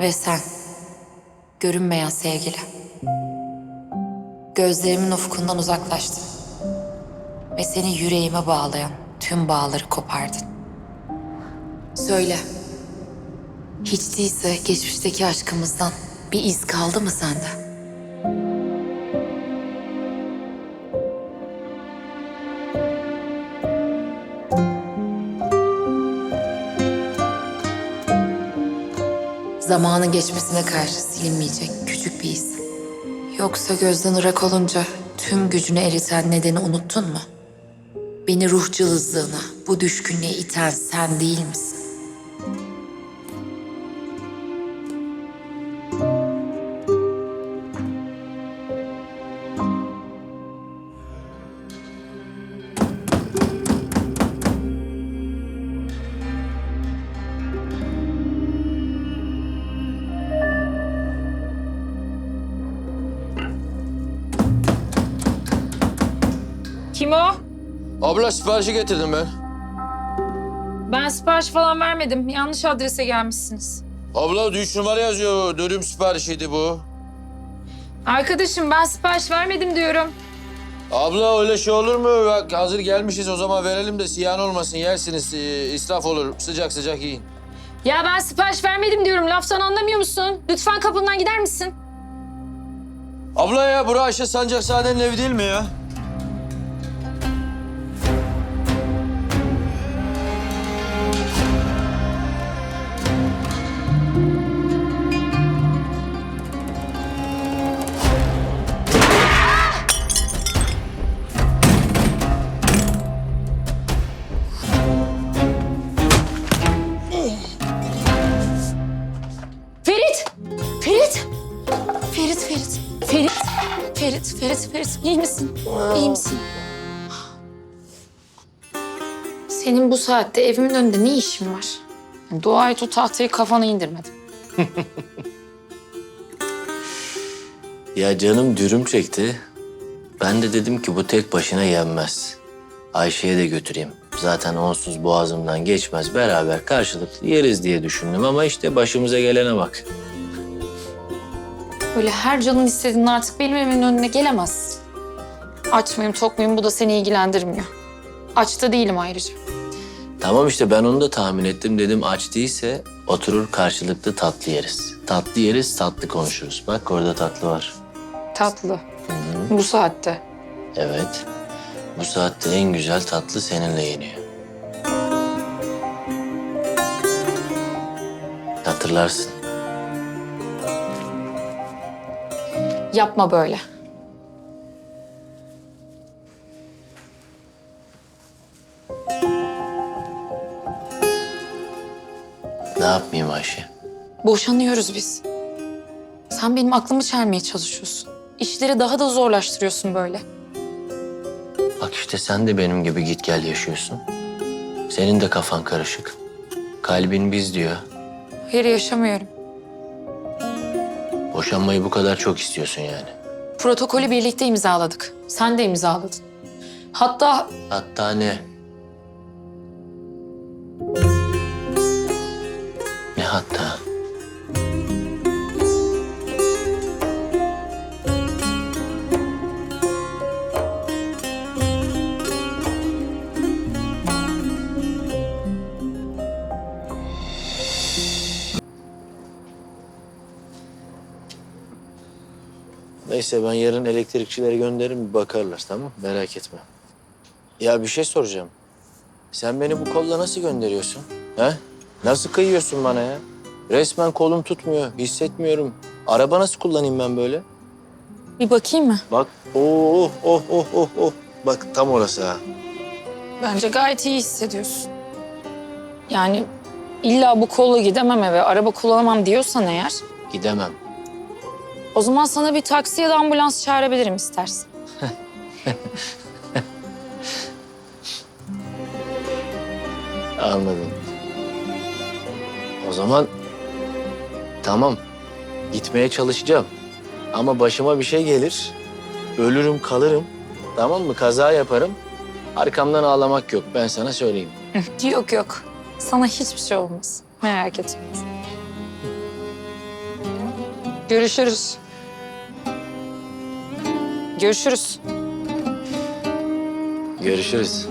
Ve sen, görünmeyen sevgili. Gözlerimin ufkundan uzaklaştın. Ve seni yüreğime bağlayan tüm bağları kopardın. Söyle, hiç değilse geçmişteki aşkımızdan bir iz kaldı mı sende? Zamanın geçmesine karşı silinmeyecek küçük bir iz. Yoksa gözden ırak olunca tüm gücünü eriten nedeni unuttun mu? Beni ruh cılızlığına, bu düşkünlüğe iten sen değil misin? Abla siparişi getirdim ben. Ben sipariş falan vermedim. Yanlış adrese gelmişsiniz. Abla üç numara yazıyor. Dürüm siparişiydi bu. Arkadaşım ben sipariş vermedim diyorum. Abla öyle şey olur mu? Bak hazır gelmişiz o zaman verelim de ziyan olmasın. Yersiniz, e, israf olur. Sıcak sıcak yiyin. Ya ben sipariş vermedim diyorum. Laftan anlamıyor musun? Lütfen kapından gider misin? Abla ya bura Ayşe Sancakzade'nin evi değil mi ya? Ferit! Ferit! Ferit, Ferit. Ferit, Ferit, Ferit, Ferit. İyi misin? İyi misin? Senin bu saatte evimin önünde ne işin var? Dua et o tahtayı kafana indirmedim. Ya canım dürüm çekti. Ben de dedim ki bu tek başına yenmez. Ayşe'ye de götüreyim. Zaten onsuz boğazımdan geçmez. Beraber karşılıklı yeriz diye düşündüm ama işte başımıza gelene bak. Böyle her canın istediğin artık benim evimin önüne gelemezsin. Aç mıyım, tok muyum bu da seni ilgilendirmiyor. Aç da değilim ayrıca. Tamam işte ben onu da tahmin ettim. Dedim aç değilse oturur karşılıklı tatlı yeriz. Tatlı yeriz, tatlı konuşuruz. Bak orada tatlı var. Tatlı. Bu saatte. Evet. Bu saatte en güzel tatlı seninle yeniyor. Hatırlarsın. Yapma böyle. Yapmayayım Ayşe? Boşanıyoruz biz. Sen benim aklımı çelmeye çalışıyorsun. İşleri daha da zorlaştırıyorsun böyle. Bak işte sen de benim gibi git gel yaşıyorsun. Senin de kafan karışık. Kalbin biz diyor. Hayır yaşamıyorum. Boşanmayı bu kadar çok istiyorsun yani. Protokolü birlikte imzaladık. Sen de imzaladın. Hatta Hatta ne? Hatta? Neyse ben yarın elektrikçileri gönderirim bir bakarlar tamam Merak etme. Ya bir şey soracağım. Sen beni bu kolla nasıl gönderiyorsun? He? Nasıl kıyıyorsun bana ya? Resmen kolum tutmuyor, hissetmiyorum. Araba nasıl kullanayım ben böyle? bir bakayım mı? Bak, oh, oh, oh, oh, oh. Bak tam orası ha. Bence gayet iyi hissediyorsun. Yani illa bu kolla gidemem eve, araba kullanamam diyorsan eğer... Gidemem. O zaman sana bir taksi ya da ambulans çağırabilirim istersen. Anladım. O zaman tamam. Gitmeye çalışacağım. Ama başıma bir şey gelir. Ölürüm kalırım. Tamam mı? Kaza yaparım. Arkamdan ağlamak yok. Ben sana söyleyeyim. yok yok. Sana hiçbir şey olmaz. Merak etme. Görüşürüz. Görüşürüz. Görüşürüz.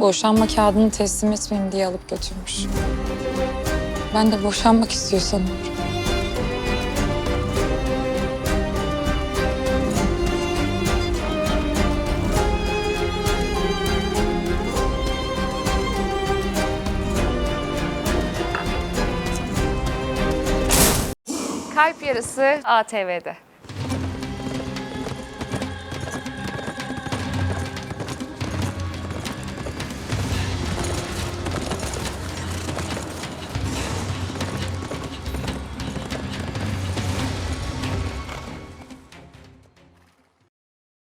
Boşanma kağıdını teslim etmeyeyim diye alıp götürmüş. Ben de boşanmak istiyor sanıyorum. Kalp Yarısı ATV'de.